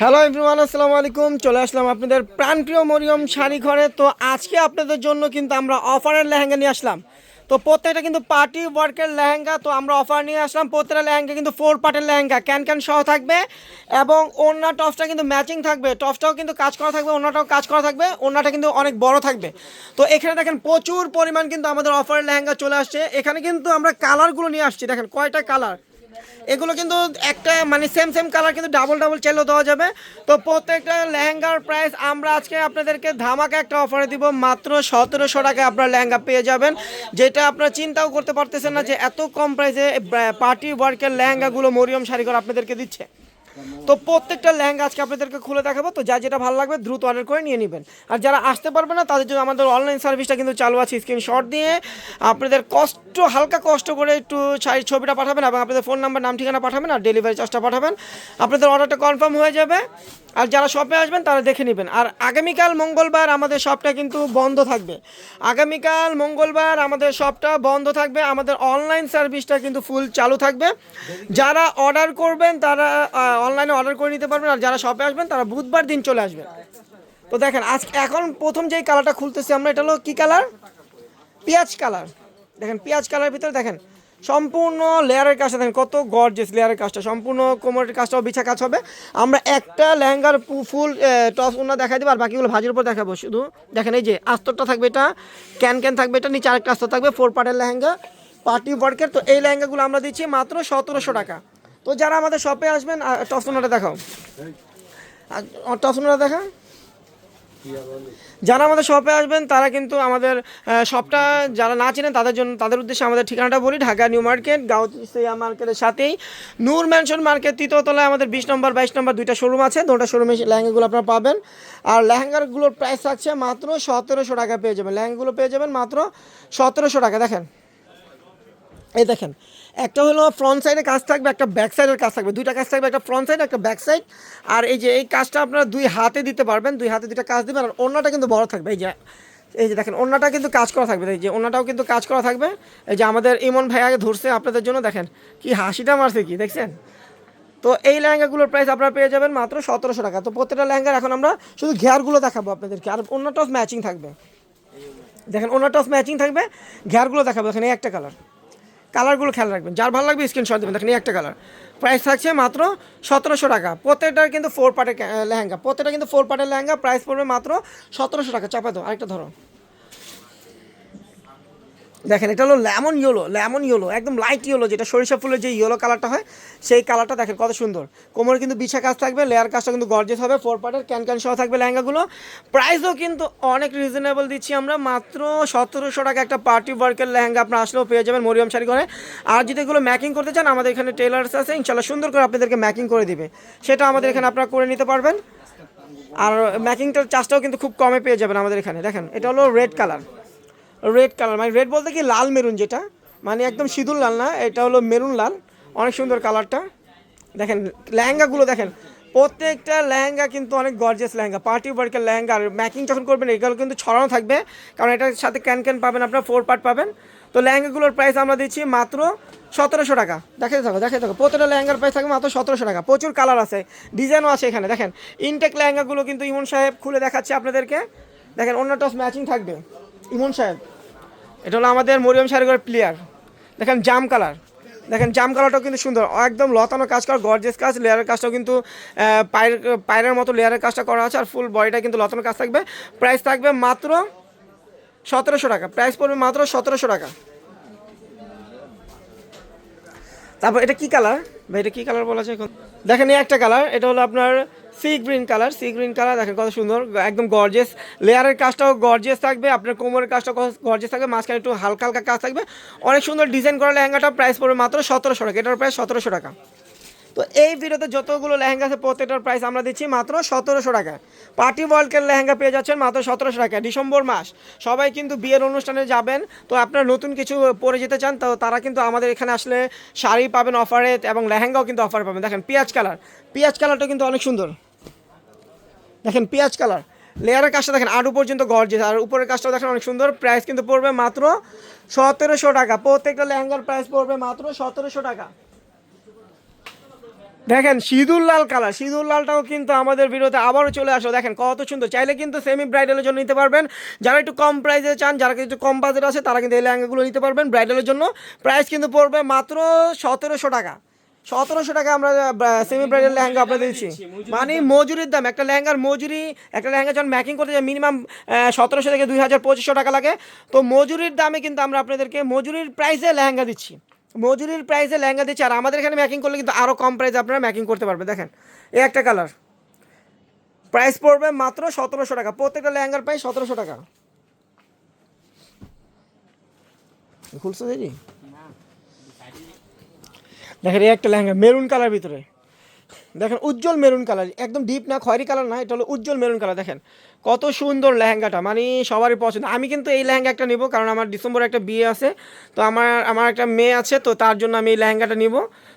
Hello everyone আসসালামু আলাইকুম। চলে আসলাম আপনাদের প্রাণপ্রিয় মরিয়ম শাড়ি ঘরে। তো আজকে আপনাদের জন্য কিন্তু আমরা অফারের লেহেঙ্গা নিয়ে আসলাম। তো প্রত্যেকটা কিন্তু পার্টি ওয়ার্কের লেহেঙ্গা, তো আমরা অফার নিয়ে আসলাম। প্রত্যেকটা লেহেঙ্গা কিন্তু ফোর পার্টের লেহেঙ্গা ক্যান ক্যান সহ থাকবে। এবং ওড়না টপসটা কিন্তু ম্যাচিং থাকবে। টপসটাও কিন্তু কাজ করা থাকবে, ওড়নাটাও কাজ করা থাকবে। ওড়নাটা কিন্তু অনেক বড় থাকবে। তো এখানে দেখেন প্রচুর পরিমাণ কিন্তু আমাদের অফারের লেহেঙ্গা চলে আসছে। এখানে কিন্তু আমরা কালারগুলো নিয়ে আসছি। দেখেন কয়টা কালার এগুলো কিন্তু একটা মানে সেম সেম কালার কিন্তু ডাবল ডাবল চাইলেও দেওয়া যাবে। তো প্রত্যেকটা লেহেঙ্গার প্রাইস আমরা আজকে আপনাদেরকে ধামাকা একটা অফারে দিব। মাত্র সতেরোশো টাকায় আপনার লেহেঙ্গা পেয়ে যাবেন। যেটা আপনারা চিন্তাও করতে পারতেছেন না যে এত কম প্রাইসে পার্টি ওয়ার্কের লেহেঙ্গাগুলো মরিয়ম শাড়িঘর আপনাদেরকে দিচ্ছে। তো প্রত্যেকটা লেহেঙ্গা আজকে আপনাদেরকে খুলে দেখাবো। তো যা যেটা ভালো লাগবে দ্রুত অর্ডার করে নিয়ে নেবেন। আর যারা আসতে পারবে না, তাদের জন্য আমাদের অনলাইন সার্ভিসটা কিন্তু চালু আছে। স্ক্রিনশট দিয়ে আপনাদের কষ্ট হালকা কষ্ট করে একটু শাড়ির ছবিটা পাঠাবেন এবং আপনাদের ফোন নাম্বার, নাম, ঠিকানা পাঠাবেন আর ডেলিভারি চার্জটা পাঠাবেন। আপনাদের অর্ডারটা কনফার্ম হয়ে যাবে। আর যারা শপে আসবেন, তারা দেখে নেবেন। আর আগামীকাল মঙ্গলবার আমাদের শপটা কিন্তু বন্ধ থাকবে। আগামীকাল মঙ্গলবার আমাদের শপটা বন্ধ থাকবে। আমাদের অনলাইন সার্ভিসটা কিন্তু ফুল চালু থাকবে। যারা অর্ডার করবেন, তারা অনলাইনে অর্ডার করে নিতে পারবেন। আর যারা শপে আসবেন, তারা বুধবার দিন চলে আসবেন। তো দেখেন আজ এখন প্রথম যেই কালারটা খুলতেছি আমরা, এটা হলো কী কালার পেঁয়াজ কালার দেখেন, পেঁয়াজ কালার ভিতরে দেখেন, সম্পূর্ণ লেয়ারের কাজটা দেখেন, কত গর্জেস লেয়ারের কাজটা, সম্পূর্ণ কোমরের কাজটাও বিছা কাজ হবে। আমরা একটা লেহেঙ্গার ফুল টস ওনা দেখাই দেবো, আর বাকিগুলো ভাজির উপর দেখাবো। শুধু দেখেন, এই যে আস্তরটা থাকবে এটা, ক্যান ক্যান থাকবে এটা, নিচে আরেকটা আস্তর থাকবে ফোর পার্টের লেহেঙ্গা পার্টি ওয়ার্কের তো এই লেহেঙ্গাগুলো আমরা দিচ্ছি মাত্র সতেরোশো টাকা। তো যারা আমাদের শপে আসবেন টসনোটা দেখাও। টসনোটা দেখা যারা আমাদের শপে আসবেন, তারা কিন্তু আমাদের শপটা যারা না চেনেন, তাদের জন্য, তাদের উদ্দেশ্যে আমাদের ঠিকানাটা বলি, ঢাকা নিউ মার্কেট, গাউসিয়া মার্কেটের সাথেই। নূর ম্যানশন মার্কেট তৃতীয় তলায় আমাদের বিশ নম্বর, বাইশ নম্বর দুইটা শোরুম আছে দুটা শোরুমে লেহেঙ্গাগুলো আপনারা পাবেন। আর লেহেঙ্গাগুলোর প্রাইস থাকছে মাত্র সতেরোশো টাকা পেয়ে যাবেন। লেহেঙ্গাগুলো পেয়ে যাবেন মাত্র সতেরোশো টাকা দেখেন, এই দেখেন একটা হলো ফ্রন্ট সাইডে কাজ থাকবে, একটা ব্যাক সাইডের কাজ থাকবে। দুইটা কাজ থাকবে, একটা ফ্রন্ট সাইড একটা ব্যাক সাইড আর এই যে, এই কাজটা আপনারা দুই হাতে দিতে পারবেন, দুই হাতে দুইটা কাজ দেবেন, আর অন্যটা কিন্তু বড় থাকবে। এই যে এই যে দেখেন অন্যটা কিন্তু কাজ করা থাকবে। এই যে অন্যটাও কিন্তু কাজ করা থাকবে। এই যে, আমাদের ইমন ভাই আগে ধরছে আপনাদের জন্য, দেখেন, কি হাসিটা মারছে কি, দেখছেন? তো এই লেহেঙ্গাগুলোর প্রাইস আপনারা পেয়ে যাবেন মাত্র সতেরোশো টাকা। তো প্রত্যেকটা লেহেঙ্গার এখন আমরা শুধু ঘেয়ারগুলো দেখাবো আপনাদেরকে। আর অন্যটাও ম্যাচিং থাকবে। দেখেন অন্যটাও ম্যাচিং থাকবে, ঘেয়ারগুলো দেখাবো, এখানে একটা কালার কালারগুলো খেয়াল রাখবেন। যার ভালো লাগবে স্ক্রিনশট দেবেন। দেখেন এই একটা কালার। প্রাইস থাকছে মাত্র সতেরোশো টাকা। প্রত্যেকটার কিন্তু ফোর পার্টের লেহেঙ্গা। প্রত্যেকটা কিন্তু ফোর পার্টের লেহেঙ্গা। প্রাইস পড়বে মাত্র সতেরোশো টাকা। চাপা দাও, আরেকটা ধরো। দেখেন, এটা হলো লেমন ইয়েলো লেমন ইয়েলো একদম লাইট ইয়েলো যেটা সরিষা ফুলের যে ইয়েলো কালারটা হয়, সেই কালারটা দেখেন কত সুন্দর। কোমরে কিন্তু বিছা কাজ থাকবে লেয়ার কাজটা কিন্তু গর্জেস হবে ফোর পার্টের ক্যান ক্যান সহ থাকবে লেহেঙ্গাগুলো। প্রাইসও কিন্তু অনেক রিজনেবল দিচ্ছি আমরা, মাত্র সতেরোশো টাকা একটা পার্টি ওয়ার্কের লেহেঙ্গা আপনার আসলেও পেয়ে যাবেন মরিয়াম শাড়ি করে আর যদি এগুলো ম্যাকিং করতে চান, আমাদের এখানে টেলার্স আছে ইনশাল্লাহ সুন্দর করে আপনাদেরকে ম্যাকিং করে দিবে। সেটা আমাদের এখানে আপনারা করে নিতে পারবেন। আর ম্যাকিংটার চার্জটাও কিন্তু খুব কমে পেয়ে যাবেন আমাদের এখানে। দেখেন, এটা হলো রেড কালার রেড কালার মানে রেড বলতে কি লাল মেরুন যেটা মানে একদম সিঁদুর লাল না, এটা হলো মেরুন লাল, অনেক সুন্দর কালারটা দেখেন, লেহেঙ্গাগুলো দেখেন, প্রত্যেকটা লেহেঙ্গা কিন্তু অনেক গর্জেস লেহেঙ্গা পার্টি ওয়ার্কের লেহেঙ্গা, আর ম্যাকিং যখন করবেন, এগুলো কিন্তু ছড়ানো থাকবে, কারণ এটার সাথে ক্যান ক্যান পাবেন আপনার ফোর পার্ট পাবেন। তো লেহেঙ্গাগুলোর প্রাইস আমরা দিচ্ছি মাত্র সতেরোশো টাকা। দেখে থাকো দেখে থাকো প্রত্যেকটা লেহেঙ্গার প্রাইস থাকবে মাত্র সতেরোশো টাকা। প্রচুর কালার আছে ডিজাইনও আছে এখানে, দেখেন। ইনটেক লেহেঙ্গাগুলো কিন্তু ইমন সাহেব খুলে দেখাচ্ছে আপনাদেরকে। দেখেন, অন্য টস ম্যাচিং থাকবে, ইমন সাহেব। এটা হলো আমাদের মরিয়ম শাড়িঘর প্লেয়ার দেখেন জাম কালার দেখেন জাম কালারটাও কিন্তু সুন্দর। একদম লতানো কাজ করা গর্জেস কাজ। লেয়ারের কাজটাও কিন্তু পায়ের পায়ের মতো লেয়ারের কাজটা করা আছে আর ফুল বডিটা কিন্তু লতানো কাজ থাকবে। প্রাইস থাকবে মাত্র সতেরোশো টাকা। প্রাইস পড়বে মাত্র সতেরোশো টাকা। তারপর এটা কি কালার ভাই, এটা কী কালার বলা যায় এখন? দেখেন এই একটা কালার এটা হলো আপনার sea green colour, sea green colour, দেখেন কত সুন্দর, একদম গর্জেস লেয়ারের কাজটাও গর্জেস থাকবে, আপনার কোমরের কাজটাও গর্জেস থাকবে, মাঝখানে একটু হালকা হালকা কাজ থাকবে। অনেক সুন্দর ডিজাইন করা লেহেঙ্গাটা প্রাইস পড়বে মাত্র সতেরোশো টাকা, এটার প্রাইস সতেরোশো টাকা। তো এই ভিডিওতে যতগুলো লেহেঙ্গা আছে, প্রত্যেকটার প্রাইস আমরা দিচ্ছি মাত্র সতেরোশো টাকা। পার্টি ওয়ার্ল্ডের লেহেঙ্গা পেয়ে যাচ্ছেন মাত্র সতেরোশো টাকা, ডিসেম্বর মাস। সবাই কিন্তু বিয়ের অনুষ্ঠানে যাবেন, তো আপনারা নতুন কিছু পরে যেতে চান, তো তারা কিন্তু আমাদের এখানে আসলে শাড়ি পাবেন অফারে এবং লেহেঙ্গাও কিন্তু অফার পাবেন। দেখেন, পেঁয়াজ কালার, পেঁয়াজ কালারটা কিন্তু অনেক সুন্দর। দেখেন পেঁয়াজ কালার। লেয়ারের কাজটা দেখেন আরও পর্যন্ত গর্জেস আর উপরের কাজটা দেখেন অনেক সুন্দর। প্রাইস কিন্তু পড়বে মাত্র সতেরোশো টাকা। প্রত্যেকটা লেহেঙ্গার প্রাইস পড়বে মাত্র সতেরোশো টাকা। দেখেন, সিঁদুর লাল কালার। সিঁদুর লালটাও কিন্তু আমাদের ভিডিওতে আবারও চলে আসলো। দেখেন, কত সুন্দর। চাইলে কিন্তু সেমি ব্রাইডালের জন্য নিতে পারবেন। যারা একটু কম প্রাইসে চান, যারা একটু কম বাজেট আছে, তারা কিন্তু এই লেহেঙ্গাগুলো নিতে পারবেন ব্রাইডালের জন্য। প্রাইস কিন্তু পড়বে মাত্র সতেরোশো টাকা। সতেরোশো টাকা আমরা সেমি ব্রাইডাল লেহেঙ্গা আপনাদের দিচ্ছি। মানে মজুরির দাম একটা লেহেঙ্গার মজুরি একটা লেহেঙ্গা যখন ম্যাকিং করতে যায় মিনিমাম সতেরোশো থেকে দুই হাজার পঁচিশশো টাকা লাগে। তো মজুরির দামে কিন্তু আমরা আপনাদেরকে মজুরির প্রাইসে লেহেঙ্গা দিচ্ছি। মজুরির প্রাইসে লেহেঙ্গা দিচ্ছি আর আমাদের এখানে ম্যাকিং করলে কিন্তু আরও কম প্রাইসে আপনারা ম্যাকিং করতে পারবেন। দেখেন এই একটা কালার প্রাইস পড়বে মাত্র সতেরোশো টাকা। প্রত্যেকটা লেহেঙ্গার প্রাইস সতেরোশো টাকা। খুলছো দেখি? দেখেন, এই একটা লেহেঙ্গা, মেরুন কালার ভিতরে। দেখেন, উজ্জ্বল মেরুন কালার, একদম ডিপ না, খয়েরি কালার না, এটা হলো উজ্জ্বল মেরুন কালার, দেখেন। কত সুন্দর লেহেঙ্গাটা মানে সবারই পছন্দ। আমি কিন্তু এই লেহেঙ্গা একটা নিব, কারণ আমার ডিসেম্বরে একটা বিয়ে আছে, তো আমার আমার একটা মেয়ে আছে, তো তার জন্য আমি এই লেহেঙ্গাটা নিব।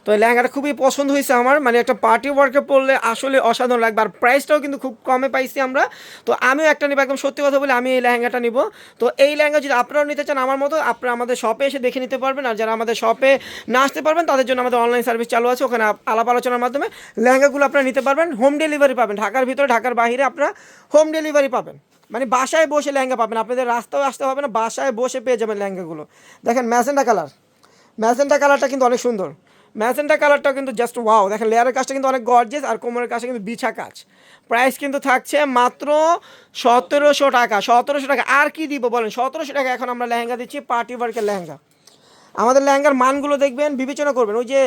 তো লেহেঙ্গাটা খুবই পছন্দ হয়েছে আমার। মানে একটা পার্টি ওয়ার্কে পড়লে আসলে অসাধারণ লাগবে। আর প্রাইসটাও কিন্তু খুব কমে পাইছি আমরা। তো আমিও একটা নিব, একদম সত্যি কথা বলে আমি এই লেহেঙ্গাটা নিব। তো এই লেহেঙ্গা যদি আপনারাও নিতে চান আমার মতো, আপনারা আমাদের শপে এসে দেখে নিতে পারবেন। আর যারা আমাদের শপে না আসতে পারবেন, তাদের জন্য আমাদের অনলাইন সার্ভিস চালু আছে। ওখানে আলাপ আলোচনার মাধ্যমে লেহেঙ্গাগুলো আপনারা নিতে পারবেন। হোম ডেলিভারি পাবেন। ঢাকার ভিতরে, ঢাকার বাইরে আপনারা হোম ডেলিভারি পাবেন। মানে বাসায় বসে লেহেঙ্গা পাবেন। আপনাদের রাস্তাও আসতে হবে না, বাসায় বসে পেয়ে যাবেন লেহেঙ্গাগুলো। দেখেন ম্যাসেন্ডা কালার ম্যাসেন্ডা কালারটা কিন্তু অনেক সুন্দর। ম্যাসেন্ডা কালারটাও কিন্তু জাস্ট ওয়াও দেখেন লেয়ারের কাজটা কিন্তু অনেক গর্জেস আর কোমরের কাজটা কিন্তু বিছা কাজ। প্রাইস কিন্তু থাকছে মাত্র সতেরোশো টাকা সতেরোশো টাকা। আর কি দিব বলেন? সতেরোশো টাকা এখন আমরা লেহেঙ্গা দিচ্ছি পার্টি ওয়ার্কের লেহেঙ্গা। আমাদের লেহেঙ্গার মানগুলো দেখবেন, বিবেচনা করবেন। ওই যে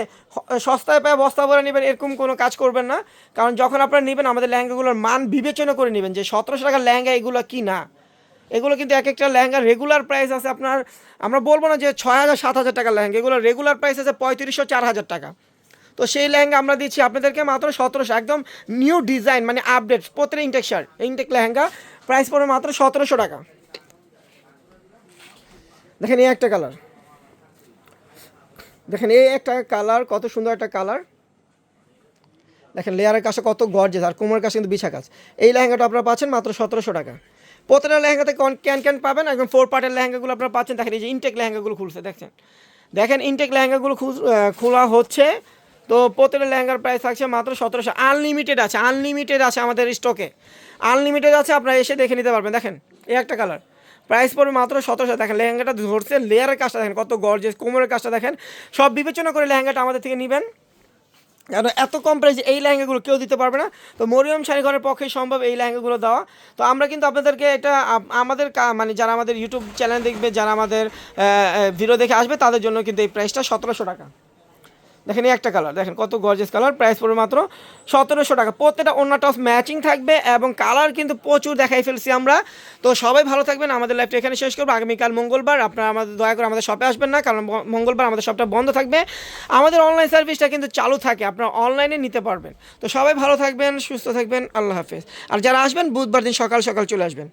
সস্তায় পায়, বস্তা ভরে নেবেন, এরকম কোনো কাজ করবেন না। কারণ যখন আপনারা নেবেন, আমাদের লেহেঙ্গাগুলোর মান বিবেচনা করে নেবেন যে সতেরোশো টাকার লেহেঙ্গা এগুলো কি না। এগুলো কিন্তু এক একটা লেহেঙ্গার রেগুলার প্রাইস আছে আপনার, আমরা বলব না যে ছয় হাজার, সাত হাজার টাকার লেহেঙ্গা, এগুলো রেগুলার প্রাইস আছে পঁয়ত্রিশশো, চার হাজার টাকা। তো সেই লেহেঙ্গা আমরা দিচ্ছি আপনাদেরকে মাত্র সতেরোশো, একদম নিউ ডিজাইন মানে আপডেট প্রত্যেক ইনটেক শার্ট ইনটেক লেহেঙ্গা প্রাইস পড়বে মাত্র সতেরোশো টাকা। দেখেন এই একটা কালার দেখেন এই একটা কালার কত সুন্দর একটা কালার দেখেন লেয়ারের কাছে কত গর্জেস আর কোমরের কাছে কিন্তু বিছা কাজ এই লেহেঙ্গাটা আপনারা পাচ্ছেন মাত্র সতেরোশো টাকা। প্রতিটা লেহেঙ্গাতে কন- ক্যান ক্যান পাবেন, একদম ফোর পার্টের লেহেঙ্গাগুলো আপনারা পাচ্ছেন। দেখেন এই যে ইনটেক লেহেঙ্গাগুলো খুলছে, দেখছেন? দেখেন ইনটেক লেহেঙ্গাগুলো খুল- খোলা হচ্ছে। তো প্রতিটা লেহেঙ্গার প্রাইস থাকছে মাত্র সতেরোশো। আনলিমিটেড আছে আনলিমিটেড আছে আমাদের স্টকে আনলিমিটেড আছে, আপনারা এসে দেখে নিতে পারবেন। দেখেন, এই একটা কালার প্রাইস পড়বে মাত্র সতেরোশো। দেখেন, লেহেঙ্গাটা ধরছে লেয়ারের কাজটা দেখেন, কত গর্জেস কোমরের কাজটা দেখেন। সব বিবেচনা করে লেহেঙ্গাটা আমাদের থেকে নেবেন। কারণ এত কম প্রাইসে এই লেহেঙ্গাগুলো কেউ দিতে পারবে না? তো মরিয়ম শাড়িঘরের পক্ষে সম্ভব এই লেহেঙ্গাগুলো দেওয়া। তো আমরা কিন্তু আপনাদেরকে এটা আমাদের মানে যারা আমাদের ইউটিউব চ্যানেল দেখবে, যারা আমাদের ভিডিও দেখে আসবে, তাদের জন্য কিন্তু এই প্রাইসটা সতেরোশো টাকা। দেখেন এই একটা কালার দেখেন কত গর্জেস কালার প্রাইস পড়বে মাত্র সতেরোশো টাকা। প্রত্যেকটা অন্য টপ ম্যাচিং থাকবে এবং কালার কিন্তু প্রচুর দেখাই ফেলছি আমরা। তো সবাই ভালো থাকবেন, আমাদের লাইফটা এখানে শেষ করব। আগামীকাল মঙ্গলবার, আপনারা আমাদের দয়া করে আমাদের শপে আসবেন না, কারণ মঙ্গলবার আমাদের শপটা বন্ধ থাকবে। আমাদের অনলাইন সার্ভিসটা কিন্তু চালু থাকে, আপনারা অনলাইনে নিতে পারবেন। তো সবাই ভালো থাকবেন, সুস্থ থাকবেন, আল্লাহ হাফেজ। আর যারা আসবেন, বুধবার দিন সকাল সকাল চলে আসবেন।